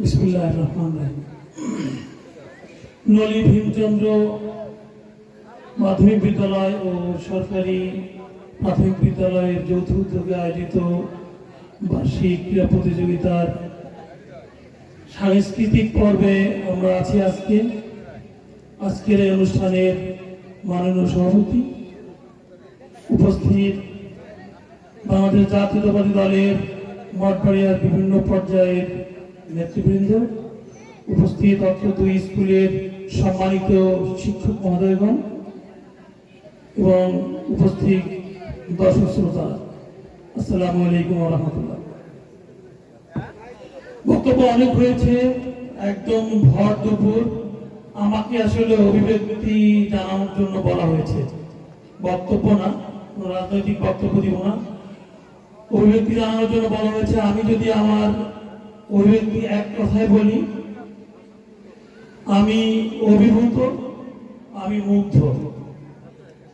বিসমুল্লাহ নলি ভীমচন্দ্র মাধ্যমিক বিদ্যালয় ও সরকারি প্রাথমিক বিদ্যালয়ের যৌথ উদ্যোগে আয়োজিত বার্ষিক ক্রীড়া প্রতিযোগিতার সাংস্কৃতিক পর্বে আমরা আছি আজকে। আজকের এই অনুষ্ঠানের মাননীয় সভাপতি উপস্থিত বাংলাদেশ জাতীয়তাবাদী দলের মঠবাড়িয়ার বিভিন্ন পর্যায়ের নেতৃবৃন্দ, উপস্থিত অত্র দুই স্কুলের সম্মানিত শিক্ষক মহোদয়গণ এবং উপস্থিত দর্শক শ্রোতা, আসসালামু আলাইকুম রহমতুল্লাহ। বক্তব্য অনেক হয়েছে, একদম ভর দুপুর। আমাকে আসলে অভিব্যক্তি জানানোর জন্য বলা হয়েছে। বক্তব্য না রাজনৈতিক বক্তব্য দিব না। অভিব্যক্তি জানানোর জন্য বলা হয়েছে, আমি যদি আমার অভিব্যক্তি এক কথায় বলি, আমি অভিভূত, আমি মুগ্ধ।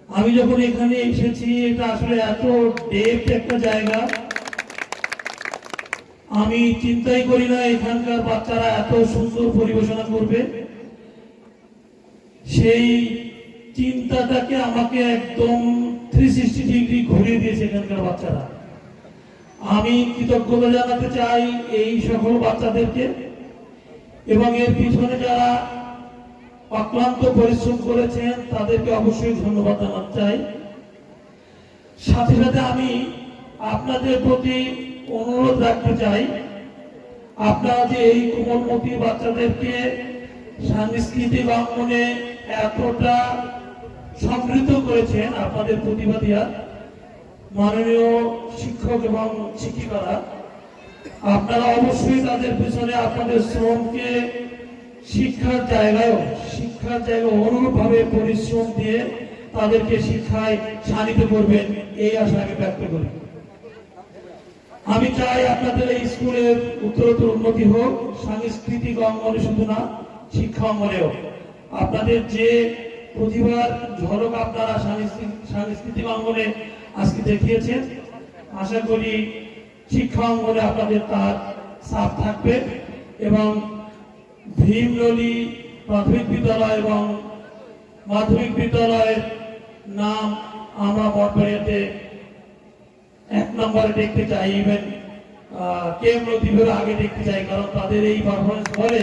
আমি যখন এখানে এসেছি, এটা আসলে এত ডেপথ একটা জায়গা। আমি চিন্তাই করি না এখানকার বাচ্চারা এত সুন্দর পরিবেশনা করবে। সেই চিন্তাটাকে আমাকে একদম থ্রি সিক্সটি ডিগ্রি ঘুরিয়ে দিয়েছে এখানকার বাচ্চারা। আমি কৃতজ্ঞতা জানাতে চাই এই সকল বাচ্চাদেরকে এবং এর পিছনে যারা অক্লান্ত পরিশ্রম করেছেন, তাদেরকে অবশ্যই ধন্যবাদ জানাতে চাই। সাথে সাথে আমি আপনাদের প্রতি অনুরোধ রাখতে চাই, আপনারা যে এই কোমলমতি বাচ্চাদেরকে সাংস্কৃতিক অঙ্গনে এতটা সমৃদ্ধ করেছেন, আপনাদের প্রতিভা দিয়া মাননীয় শিক্ষক এবং শিক্ষিকারা, আপনারা অবশ্যই তাদের পিছনে আপনাদের শ্রমকে শিক্ষার জায়গায়ও শিক্ষার জায়গায় অনুরূপভাবে পরিশ্রম দিয়ে তাদেরকে শিক্ষায় শানিত করবেন, এই আশা আমি ব্যক্ত করি। আমি চাই আপনাদের এই স্কুলের উত্তরোত্তর উন্নতি হোক, সাংস্কৃতিক অঙ্গনে শুধু না, শিক্ষা অঙ্গনেও। আপনাদের যে প্রতিভার ঝলক আপনারা সাংস্কৃতিক অঙ্গনে আজকে দেখিয়েছেন। আশা করি শিক্ষা অঙ্গনে আপনাদের তার সাথ থাকবে এবং ভীমনলী প্রাথমিক বিদ্যালয় এবং মাধ্যমিক বিদ্যালয়ের নাম আমরা বটবাড়িয়াতে এক নম্বরে দেখতে চাই। ইভেন কেম নদীপের আগে দেখতে চাই, কারণ তাদের এই পারফরমেন্স করে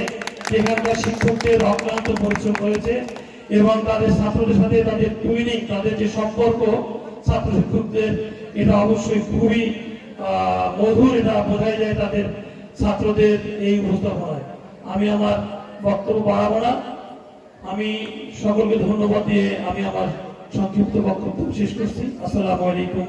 সেখানকার শিক্ষকদের অক্লান্ত পরিশ্রম হয়েছে এবং তাদের ছাত্রদের সাথে তাদের টুইনিং তাদের যে সম্পর্ক ছাত্র শিক্ষকদের এটা অবশ্যই খুবই মধুর এটা বোঝাই যায় তাদের ছাত্রদের এই উপস্থাপনায়। আমি আমার বক্তব্য বাড়াবো না। আমি সকলকে ধন্যবাদ দিয়ে আমি আমার সংক্ষিপ্ত বক্তব্য শেষ করছি। আসসালামু আলাইকুম